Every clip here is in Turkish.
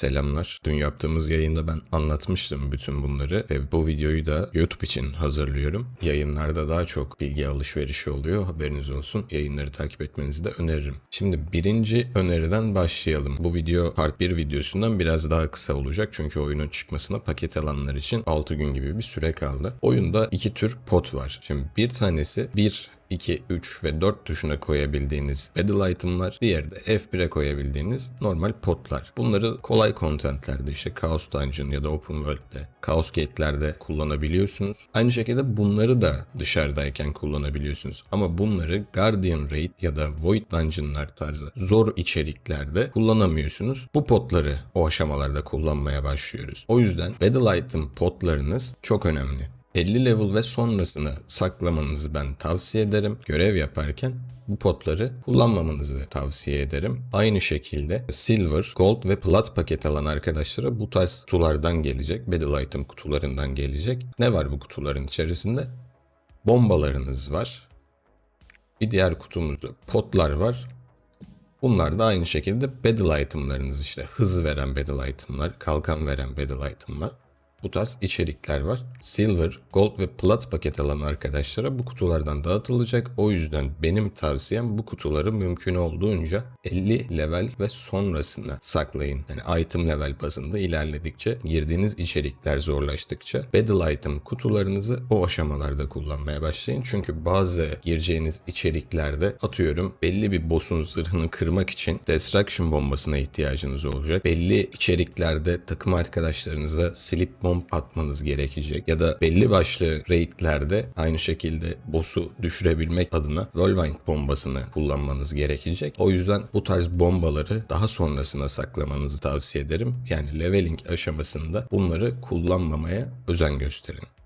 Selamlar. Dün yaptığımız yayında ben anlatmıştım bütün bunları ve bu videoyu da YouTube için hazırlıyorum. Yayınlarda daha çok bilgi alışverişi oluyor. Haberiniz olsun. Yayınları takip etmenizi de öneririm. Şimdi birinci öneriden başlayalım. Bu video part 1 videosundan biraz daha kısa olacak. Çünkü oyunun çıkmasına paket alanlar için 6 gün gibi bir süre kaldı. Oyunda iki tür pot var. Şimdi bir tanesi bir 2, 3 ve 4 tuşuna koyabildiğiniz battle itemlar, diğeri de F1'e koyabildiğiniz normal potlar. Bunları kolay contentlerde işte Chaos Dungeon ya da Open World'de, Chaos Gate'lerde kullanabiliyorsunuz. Aynı şekilde bunları da dışarıdayken kullanabiliyorsunuz. Ama bunları Guardian Raid ya da Void Dungeon'lar tarzı zor içeriklerde kullanamıyorsunuz. Bu potları o aşamalarda kullanmaya başlıyoruz. O yüzden battle item potlarınız çok önemli. 50 level ve sonrasını saklamanızı ben tavsiye ederim. Görev yaparken bu potları kullanmamanızı tavsiye ederim. Aynı şekilde silver, gold ve plat paket alan arkadaşlara bu tarz kutulardan gelecek. Battle item kutularından gelecek. Ne var bu kutuların içerisinde? Bombalarınız var. Bir diğer kutumuzda potlar var. Bunlar da aynı şekilde battle itemlarınız işte. Hız veren battle itemlar, kalkan veren battle itemlar. Bu tarz içerikler var. Silver, Gold ve Plat paket alan arkadaşlara bu kutulardan dağıtılacak. O yüzden benim tavsiyem bu kutuları mümkün olduğunca 50 level ve sonrasına saklayın. Yani item level bazında ilerledikçe, girdiğiniz içerikler zorlaştıkça Battle item kutularınızı o aşamalarda kullanmaya başlayın. Çünkü bazı gireceğiniz içeriklerde atıyorum belli bir boss'un zırhını kırmak için Destruction bombasına ihtiyacınız olacak. Belli içeriklerde takım arkadaşlarınıza silip bomb atmanız gerekecek. Ya da belli başlı raidlerde aynı şekilde boss'u düşürebilmek adına Whirlwind bombasını kullanmanız gerekecek. O yüzden bu tarz bombaları daha sonrasına saklamanızı tavsiye ederim. Yani leveling aşamasında bunları kullanmamaya özen gösterin.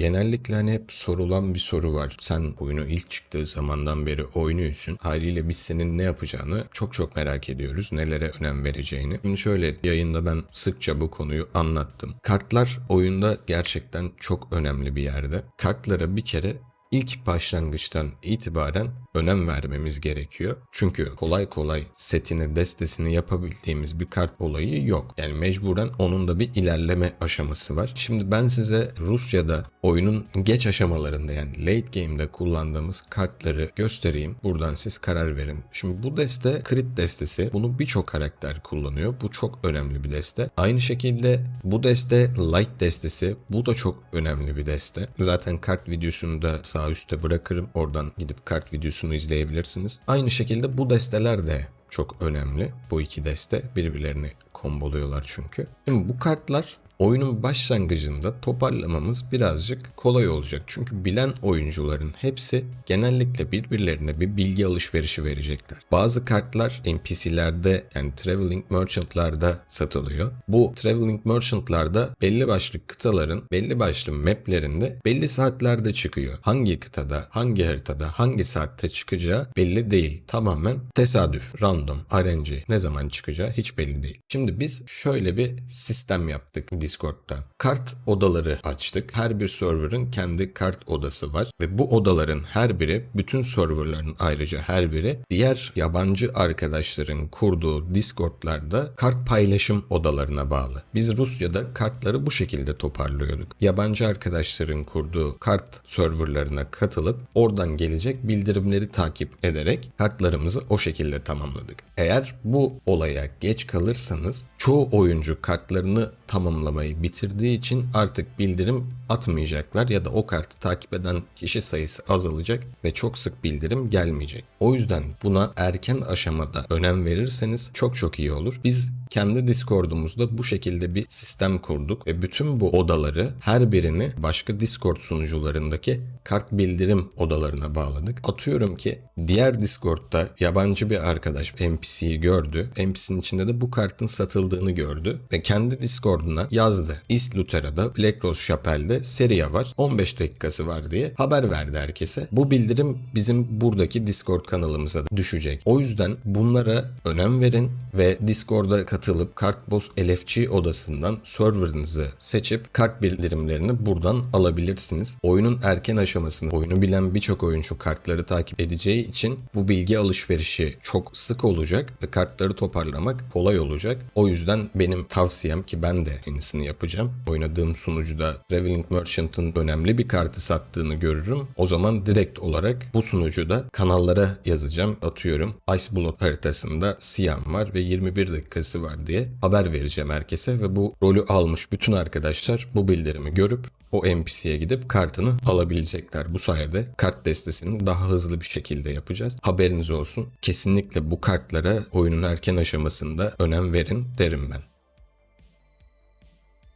Genellikle hani hep sorulan bir soru var. Sen oyunu ilk çıktığı zamandan beri oynuyorsun. Haliyle biz senin ne yapacağını çok çok merak ediyoruz. Nelere önem vereceğini. Şimdi şöyle yayında ben sıkça bu konuyu anlattım. Kartlar oyunda gerçekten çok önemli bir yerde. Kartlara bir kere ilk başlangıçtan itibaren önem vermemiz gerekiyor. Çünkü kolay kolay setini, destesini yapabildiğimiz bir kart olayı yok. Yani mecburen onun da bir ilerleme aşaması var. Şimdi ben size Rusya'da oyunun geç aşamalarında yani late game'de kullandığımız kartları göstereyim. Buradan siz karar verin. Şimdi bu deste crit destesi. Bunu birçok karakter kullanıyor. Bu çok önemli bir deste. Aynı şekilde bu deste light destesi. Bu da çok önemli bir deste. Zaten kart videosunu da sağ üstte bırakırım. Oradan gidip kart videosunu izleyebilirsiniz. Aynı şekilde bu desteler de çok önemli. Bu iki deste birbirlerini komboluyorlar çünkü. Şimdi bu kartlar oyunun başlangıcında toparlamamız birazcık kolay olacak. Çünkü bilen oyuncuların hepsi genellikle birbirlerine bir bilgi alışverişi verecekler. Bazı kartlar NPC'lerde yani Traveling Merchant'larda satılıyor. Bu Traveling Merchant'larda belli başlı kıtaların belli başlı maplerinde belli saatlerde çıkıyor. Hangi kıtada, hangi haritada, hangi saatte çıkacağı belli değil. Tamamen tesadüf, random, RNG ne zaman çıkacağı hiç belli değil. Şimdi biz şöyle bir sistem yaptık Discord'da. Kart odaları açtık. Her bir server'ın kendi kart odası var ve bu odaların her biri bütün serverların ayrıca her biri diğer yabancı arkadaşların kurduğu Discord'larda kart paylaşım odalarına bağlı. Biz Rusya'da kartları bu şekilde toparlıyorduk. Yabancı arkadaşların kurduğu kart serverlarına katılıp oradan gelecek bildirimleri takip ederek kartlarımızı o şekilde tamamladık. Eğer bu olaya geç kalırsanız çoğu oyuncu kartlarını tamamlamayı bitirdiği için artık bildirim atmayacaklar ya da o kartı takip eden kişi sayısı azalacak ve çok sık bildirim gelmeyecek. O yüzden buna erken aşamada önem verirseniz çok çok iyi olur. Biz kendi Discord'umuzda bu şekilde bir sistem kurduk ve bütün bu odaları her birini başka Discord sunucularındaki kart bildirim odalarına bağladık. Atıyorum ki diğer Discord'da yabancı bir arkadaş NPC'yi gördü. NPC'nin içinde de bu kartın satıldığını gördü ve kendi Discord'una yazdı. East Lutera'da Black Rose Chapel'de Seria var. 15 dakikası var diye haber verdi herkese. Bu bildirim bizim buradaki Discord kanalımıza düşecek. O yüzden bunlara önem verin ve Discord'a katılıp Kartboss LFG odasından serverınızı seçip kart bildirimlerini buradan alabilirsiniz. Oyunun erken aşamasında oyunu bilen birçok oyuncu kartları takip edeceği için bu bilgi alışverişi çok sık olacak ve kartları toparlamak kolay olacak. O yüzden benim tavsiyem ki ben de aynısını yapacağım. Oynadığım sunucuda Reveling Merchant'ın önemli bir kartı sattığını görürüm. O zaman direkt olarak bu sunucuda kanallara yazacağım. Atıyorum Ice Blood haritasında Siam var ve 21 dakikası var diye haber vereceğim herkese ve bu rolü almış bütün arkadaşlar bu bildirimi görüp o NPC'ye gidip kartını alabilecekler. Bu sayede kart destesini daha hızlı bir şekilde yapacağız. Haberiniz olsun. Kesinlikle bu kartlara oyunun erken aşamasında önem verin derim ben.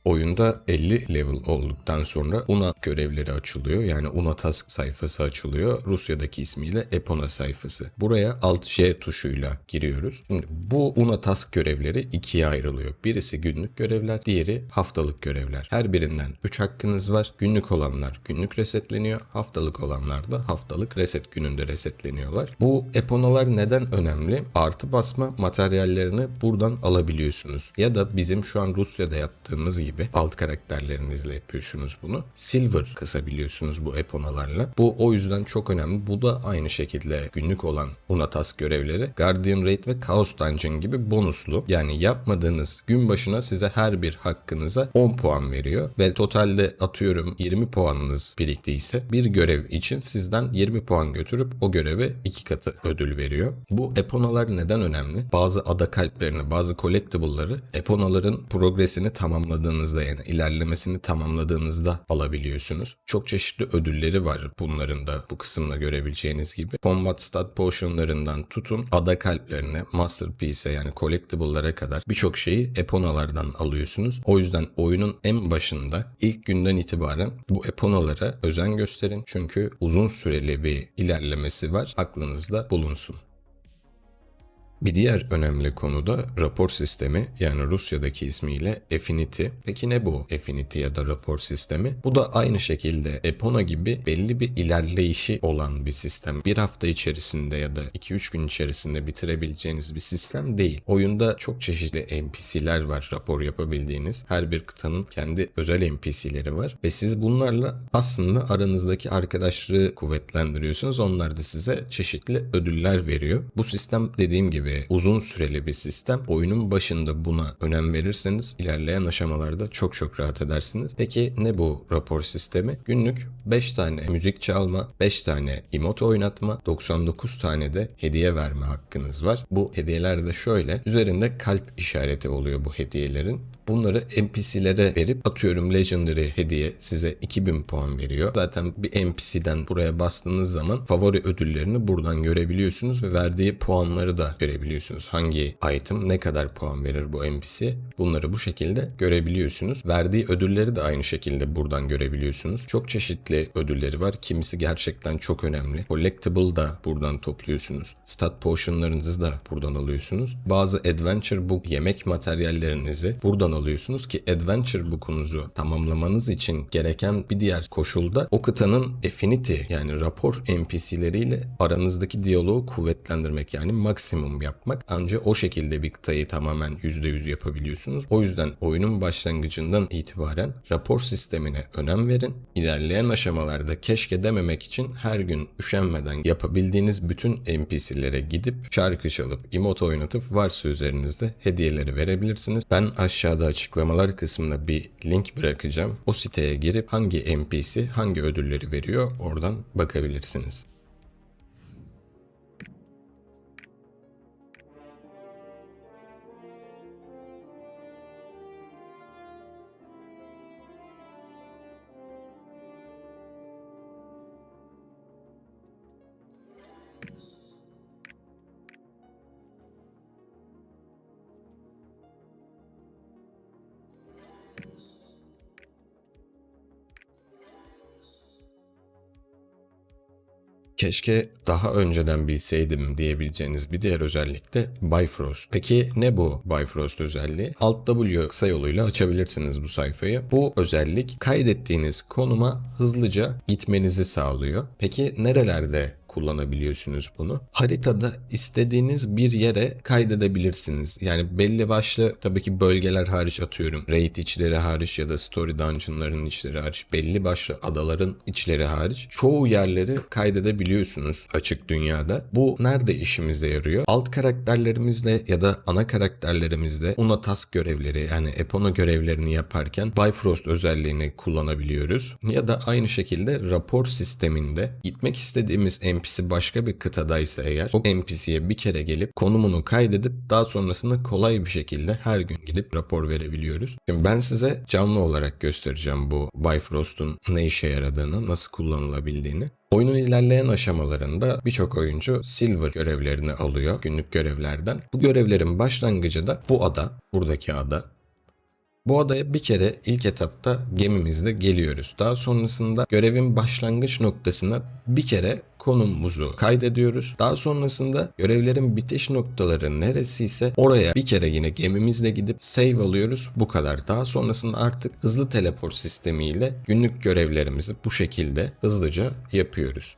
Oyunda 50 level olduktan sonra UNA görevleri açılıyor. Yani UNA task sayfası açılıyor. Rusya'daki ismiyle Epona sayfası. Buraya Alt J tuşuyla giriyoruz. Şimdi bu UNA task görevleri ikiye ayrılıyor. Birisi günlük görevler, diğeri haftalık görevler. Her birinden 3 hakkınız var. Günlük olanlar günlük resetleniyor. Haftalık olanlar da haftalık reset gününde resetleniyorlar. Bu Eponalar neden önemli? Artı basma materyallerini buradan alabiliyorsunuz. Ya da bizim şu an Rusya'da yaptığımız gibi alt karakterlerinizle yapıyorsunuz bunu. Silver kasabiliyorsunuz bu eponalarla. Bu o yüzden çok önemli. Bu da aynı şekilde günlük olan Unatas görevleri Guardian Raid ve Chaos Dungeon gibi bonuslu. Yani yapmadığınız gün başına size her bir hakkınıza 10 puan veriyor ve totalde atıyorum 20 puanınız biriktiyse bir görev için sizden 20 puan götürüp o göreve iki katı ödül veriyor. Bu eponalar neden önemli? Bazı ada kalplerini, bazı collectible'ları eponaların progresini tamamladığınızda yani ilerlemesini tamamladığınızda alabiliyorsunuz. Çok çeşitli ödülleri var bunların da bu kısımda görebileceğiniz gibi. Combat Stat Potion'larından tutun ada kalplerine, Masterpiece'e yani collectible'lara kadar birçok şeyi eponalardan alıyorsunuz. O yüzden oyunun en başında ilk günden itibaren bu eponalara özen gösterin. Çünkü uzun süreli bir ilerlemesi var. Aklınızda bulunsun. Bir diğer önemli konu da rapor sistemi yani Rusya'daki ismiyle Affinity. Peki ne bu Affinity ya da rapor sistemi? Bu da aynı şekilde Epona gibi belli bir ilerleyişi olan bir sistem. Bir hafta içerisinde ya da 2-3 gün içerisinde bitirebileceğiniz bir sistem değil. Oyunda çok çeşitli NPC'ler var rapor yapabildiğiniz. Her bir kıtanın kendi özel NPC'leri var ve siz bunlarla aslında aranızdaki arkadaşlığı kuvvetlendiriyorsunuz. Onlar da size çeşitli ödüller veriyor. Bu sistem dediğim gibi uzun süreli bir sistem. Oyunun başında buna önem verirseniz ilerleyen aşamalarda çok çok rahat edersiniz. Peki ne bu rapor sistemi? Günlük 5 tane müzik çalma, 5 tane emote oynatma, 99 tane de hediye verme hakkınız var. Bu hediyeler de şöyle. Üzerinde kalp işareti oluyor bu hediyelerin. Bunları NPC'lere verip atıyorum Legendary hediye size 2000 puan veriyor. Zaten bir NPC'den buraya bastığınız zaman favori ödüllerini buradan görebiliyorsunuz ve verdiği puanları da görebiliyorsunuz. Hangi item ne kadar puan verir bu NPC bunları bu şekilde görebiliyorsunuz. Verdiği ödülleri de aynı şekilde buradan görebiliyorsunuz. Çok çeşitli ödülleri var. Kimisi gerçekten çok önemli. Collectible da buradan topluyorsunuz. Stat potionlarınızı da buradan alıyorsunuz. Bazı adventure book yemek materyallerinizi buradan alıyorsunuz ki Adventure Book'unuzu tamamlamanız için gereken bir diğer koşulda o kıtanın Affinity yani rapor NPC'leriyle aranızdaki diyaloğu kuvvetlendirmek yani maksimum yapmak. Ancak o şekilde bir kıtayı tamamen %100 yapabiliyorsunuz. O yüzden oyunun başlangıcından itibaren rapor sistemine önem verin. İlerleyen aşamalarda keşke dememek için her gün üşenmeden yapabildiğiniz bütün NPC'lere gidip şarkı çalıp emote oynatıp varsa üzerinizde hediyeleri verebilirsiniz. Ben aşağıda açıklamalar kısmına bir link bırakacağım. O siteye girip hangi NPC hangi ödülleri veriyor oradan bakabilirsiniz. Keşke daha önceden bilseydim diyebileceğiniz bir diğer özellik de Bifrost. Peki ne bu Bifrost özelliği? Alt W kısa yoluyla açabilirsiniz bu sayfayı. Bu özellik kaydettiğiniz konuma hızlıca gitmenizi sağlıyor. Peki nerelerde kullanabiliyorsunuz bunu. Haritada istediğiniz bir yere kaydedebilirsiniz. Yani belli başlı tabii ki bölgeler hariç atıyorum. Raid içleri hariç ya da Story Dungeon'ların içleri hariç belli başlı adaların içleri hariç çoğu yerleri kaydedebiliyorsunuz açık dünyada. Bu nerede işimize yarıyor? Alt karakterlerimizle ya da ana karakterlerimizle Una task görevleri yani Epona görevlerini yaparken Bifrost özelliğini kullanabiliyoruz. Ya da aynı şekilde rapor sisteminde gitmek istediğimiz NPC başka bir kıtadaysa eğer o NPC'ye bir kere gelip konumunu kaydedip daha sonrasında kolay bir şekilde her gün gidip rapor verebiliyoruz. Şimdi ben size canlı olarak göstereceğim bu Bifrost'un ne işe yaradığını, nasıl kullanılabildiğini. Oyunun ilerleyen aşamalarında birçok oyuncu Silver görevlerini alıyor günlük görevlerden. Bu görevlerin başlangıcı da bu ada, buradaki ada. Bu adaya bir kere ilk etapta gemimizle geliyoruz. Daha sonrasında görevin başlangıç noktasına bir kere konumumuzu kaydediyoruz. Daha sonrasında görevlerin bitiş noktaları neresiyse oraya bir kere yine gemimizle gidip save alıyoruz. Bu kadar. Daha sonrasında artık hızlı teleport sistemiyle günlük görevlerimizi bu şekilde hızlıca yapıyoruz.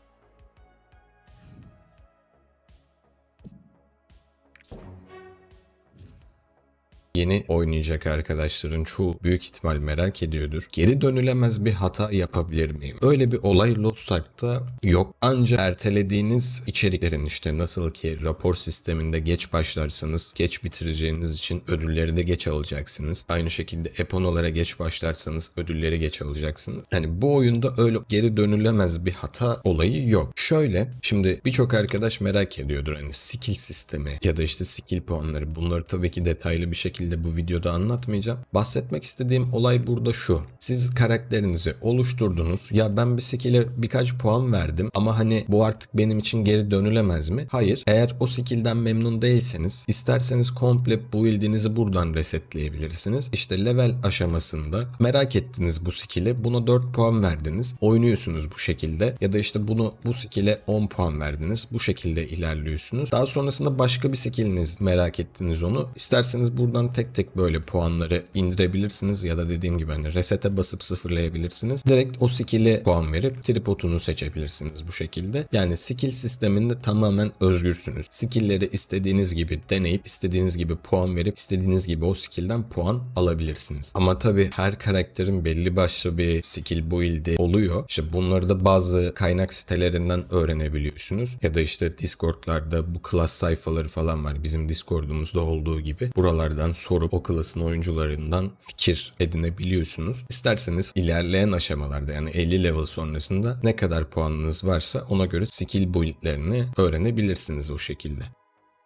Yeni oynayacak arkadaşların çoğu büyük ihtimal merak ediyordur. Geri dönülemez bir hata yapabilir miyim? Öyle bir olay Lost Ark'ta yok. Ancak ertelediğiniz içeriklerin işte nasıl ki rapor sisteminde geç başlarsanız geç bitireceğiniz için ödülleri de geç alacaksınız. Aynı şekilde Eponolara geç başlarsanız ödülleri geç alacaksınız. Yani bu oyunda öyle geri dönülemez bir hata olayı yok. Şöyle şimdi birçok arkadaş merak ediyordur hani skill sistemi ya da işte skill puanları bunları tabii ki detaylı bir şekilde bu videoda anlatmayacağım. Bahsetmek istediğim olay burada şu. Siz karakterinizi oluşturdunuz. Ya ben bir skill'e birkaç puan verdim ama hani bu artık benim için geri dönülemez mi? Hayır. Eğer o skill'den memnun değilseniz isterseniz komple build'inizi buradan resetleyebilirsiniz. İşte level aşamasında merak ettiniz bu skill'e buna 4 puan verdiniz. Oynuyorsunuz bu şekilde ya da işte bunu bu skill'e 10 puan verdiniz. Bu şekilde ilerliyorsunuz. Daha sonrasında başka bir skill'iniz merak ettiniz onu. İsterseniz buradan tek tek böyle puanları indirebilirsiniz ya da dediğim gibi hani resete basıp sıfırlayabilirsiniz. Direkt o skill'e puan verip tripodunu seçebilirsiniz bu şekilde. Yani skill sisteminde tamamen özgürsünüz. Skill'leri istediğiniz gibi deneyip istediğiniz gibi puan verip istediğiniz gibi o skill'den puan alabilirsiniz. Ama tabii her karakterin belli başlı bir skill build'i oluyor. İşte bunları da bazı kaynak sitelerinden öğrenebiliyorsunuz. Ya da işte Discord'larda bu class sayfaları falan var. Bizim Discord'umuzda olduğu gibi. Buralardan sorup o klasın oyuncularından fikir edinebiliyorsunuz. İsterseniz ilerleyen aşamalarda yani 50 level sonrasında ne kadar puanınız varsa ona göre skill build'lerini öğrenebilirsiniz o şekilde.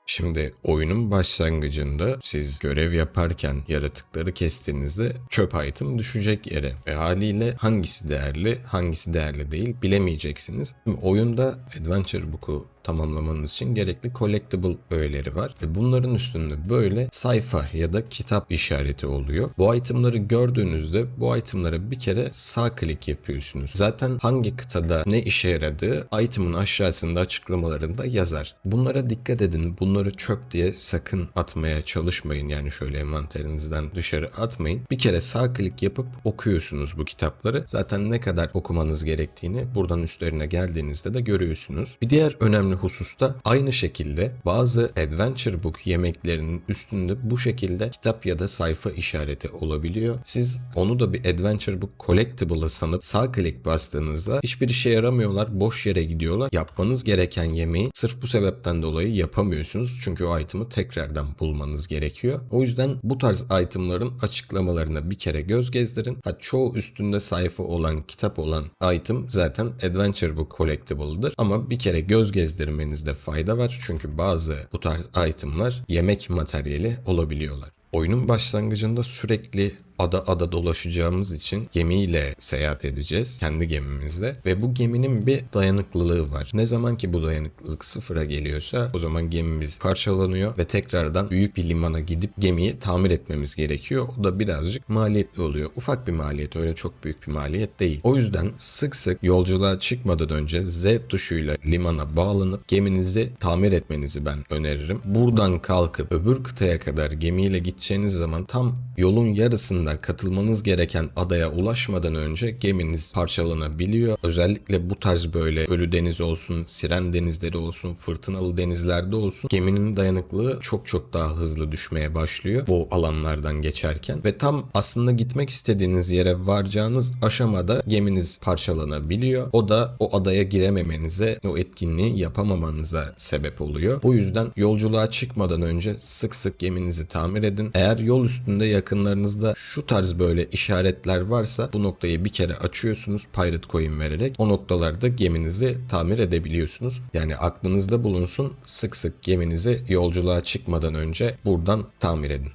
Şimdi oyunun başlangıcında siz görev yaparken yaratıkları kestiğinizde çöp item düşecek yere. Ve haliyle hangisi değerli hangisi değerli değil bilemeyeceksiniz. Şimdi oyunda Adventure Book'u tamamlamanız için gerekli collectible öğeleri var. Ve bunların üstünde böyle sayfa ya da kitap işareti oluyor. Bu itemları gördüğünüzde bu itemlara bir kere sağ klik yapıyorsunuz. Zaten hangi kıtada ne işe yaradığı itemın aşağısında açıklamalarında yazar. Bunlara dikkat edin. Bunları çöp diye sakın atmaya çalışmayın. Yani şöyle envanterinizden dışarı atmayın. Bir kere sağ klik yapıp okuyorsunuz bu kitapları. Zaten ne kadar okumanız gerektiğini buradan üstlerine geldiğinizde de görüyorsunuz. Bir diğer önemli hususta aynı şekilde bazı adventure book yemeklerinin üstünde bu şekilde kitap ya da sayfa işareti olabiliyor. Siz onu da bir adventure book collectible'ı sanıp sağ klik bastığınızda hiçbir işe yaramıyorlar, boş yere gidiyorlar. Yapmanız gereken yemeği sırf bu sebepten dolayı yapamıyorsunuz. Çünkü o item'ı tekrardan bulmanız gerekiyor. O yüzden bu tarz itemların açıklamalarına bir kere göz gezdirin. Ha, çoğu üstünde sayfa olan, kitap olan item zaten adventure book collectible'dır. Ama bir kere göz gezdirmenizde fayda var. Çünkü bazı bu tarz itemlar yemek materyali olabiliyorlar. Oyunun başlangıcında sürekli ada ada dolaşacağımız için gemiyle seyahat edeceğiz kendi gemimizle ve bu geminin bir dayanıklılığı var. Ne zaman ki bu dayanıklılık sıfıra geliyorsa o zaman gemimiz parçalanıyor ve tekrardan büyük bir limana gidip gemiyi tamir etmemiz gerekiyor. O da birazcık maliyetli oluyor. Ufak bir maliyet öyle çok büyük bir maliyet değil. O yüzden sık sık yolculuğa çıkmadan önce Z tuşuyla limana bağlanıp geminizi tamir etmenizi ben öneririm. Buradan kalkıp öbür kıtaya kadar gemiyle gitmek gideceğiniz zaman tam yolun yarısında katılmanız gereken adaya ulaşmadan önce geminiz parçalanabiliyor. Özellikle bu tarz böyle ölü deniz olsun, siren denizleri olsun, fırtınalı denizlerde olsun geminin dayanıklılığı çok çok daha hızlı düşmeye başlıyor bu alanlardan geçerken ve tam aslında gitmek istediğiniz yere varacağınız aşamada geminiz parçalanabiliyor. O da o adaya girememenize, o etkinliği yapamamanıza sebep oluyor. Bu yüzden yolculuğa çıkmadan önce sık sık geminizi tamir edin. Eğer yol üstünde yakınlarınızda şu tarz böyle işaretler varsa bu noktayı bir kere açıyorsunuz Pirate Coin vererek. O noktalarda geminizi tamir edebiliyorsunuz. Yani aklınızda bulunsun sık sık geminizi yolculuğa çıkmadan önce buradan tamir edin.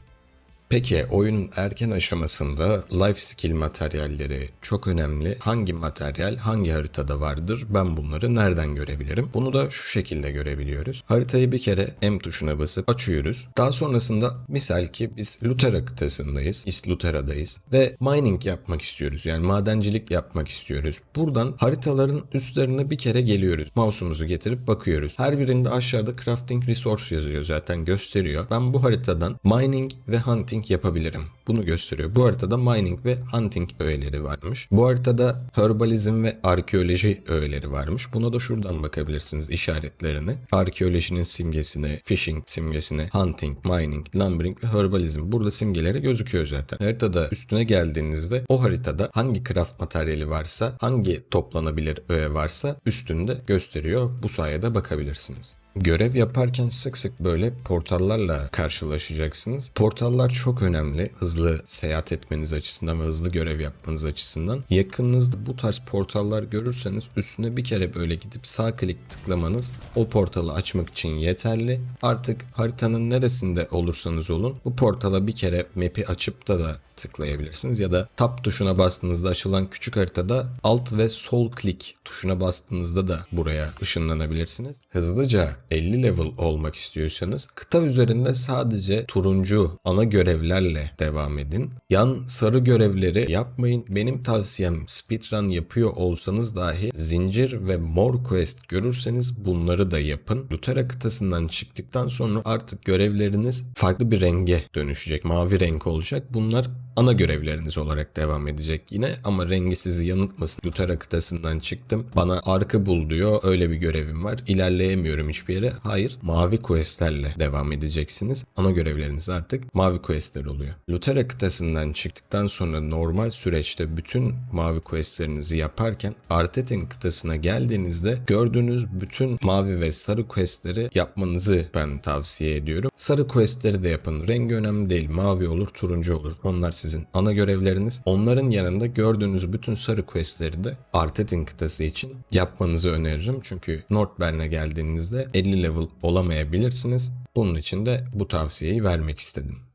Peki oyunun erken aşamasında life skill materyalleri çok önemli. Hangi materyal hangi haritada vardır? Ben bunları nereden görebilirim? Bunu da şu şekilde görebiliyoruz. Haritayı bir kere M tuşuna basıp açıyoruz. Daha sonrasında misal ki biz Lutera kıtasındayız. East Lutera'dayız ve mining yapmak istiyoruz. Yani madencilik yapmak istiyoruz. Buradan haritaların üstlerine bir kere geliyoruz. Mouse'umuzu getirip bakıyoruz. Her birinde aşağıda crafting resource yazıyor zaten gösteriyor. Ben bu haritadan mining ve hunting yapabilirim. Bunu gösteriyor. Bu haritada mining ve hunting öğeleri varmış. Bu haritada herbalizm ve arkeoloji öğeleri varmış. Buna da şuradan bakabilirsiniz işaretlerini. Arkeolojinin simgesine, fishing simgesine, hunting, mining, lumbering ve herbalizm. Burada simgeleri gözüküyor zaten. Haritada üstüne geldiğinizde o haritada hangi craft materyali varsa, hangi toplanabilir öğe varsa üstünde gösteriyor. Bu sayede bakabilirsiniz. Görev yaparken sık sık böyle portallarla karşılaşacaksınız. Portallar çok önemli. Hızlı seyahat etmeniz açısından ve hızlı görev yapmanız açısından. Yakınınızda bu tarz portallar görürseniz üstüne bir kere böyle gidip sağ klik tıklamanız o portalı açmak için yeterli. Artık haritanın neresinde olursanız olun bu portala bir kere map'i açıp da da tıklayabilirsiniz ya da tab tuşuna bastığınızda açılan küçük haritada alt ve sol klik tuşuna bastığınızda da buraya ışınlanabilirsiniz. Hızlıca 50 level olmak istiyorsanız kıta üzerinde sadece turuncu ana görevlerle devam edin. Yan sarı görevleri yapmayın. Benim tavsiyem speedrun yapıyor olsanız dahi zincir ve mor quest görürseniz bunları da yapın. Lutera kıtasından çıktıktan sonra artık görevleriniz farklı bir renge dönüşecek. Mavi renk olacak. Bunlar ana görevleriniz olarak devam edecek yine ama rengi sizi yanıltmasın. Lutera kıtasından çıktım. Bana arka bul diyor. Öyle bir görevim var. İlerleyemiyorum hiçbir yere. Hayır. Mavi questlerle devam edeceksiniz. Ana görevleriniz artık mavi questler oluyor. Lutera kıtasından çıktıktan sonra normal süreçte bütün mavi questlerinizi yaparken Artet'in kıtasına geldiğinizde gördüğünüz bütün mavi ve sarı questleri yapmanızı ben tavsiye ediyorum. Sarı questleri de yapın. Rengi önemli değil. Mavi olur, turuncu olur. Onlar sizin ana görevleriniz. Onların yanında gördüğünüz bütün sarı questleri de Artet'in kıtası için yapmanızı öneririm. Çünkü Northbern'e geldiğinizde 50 level olamayabilirsiniz. Bunun için de bu tavsiyeyi vermek istedim.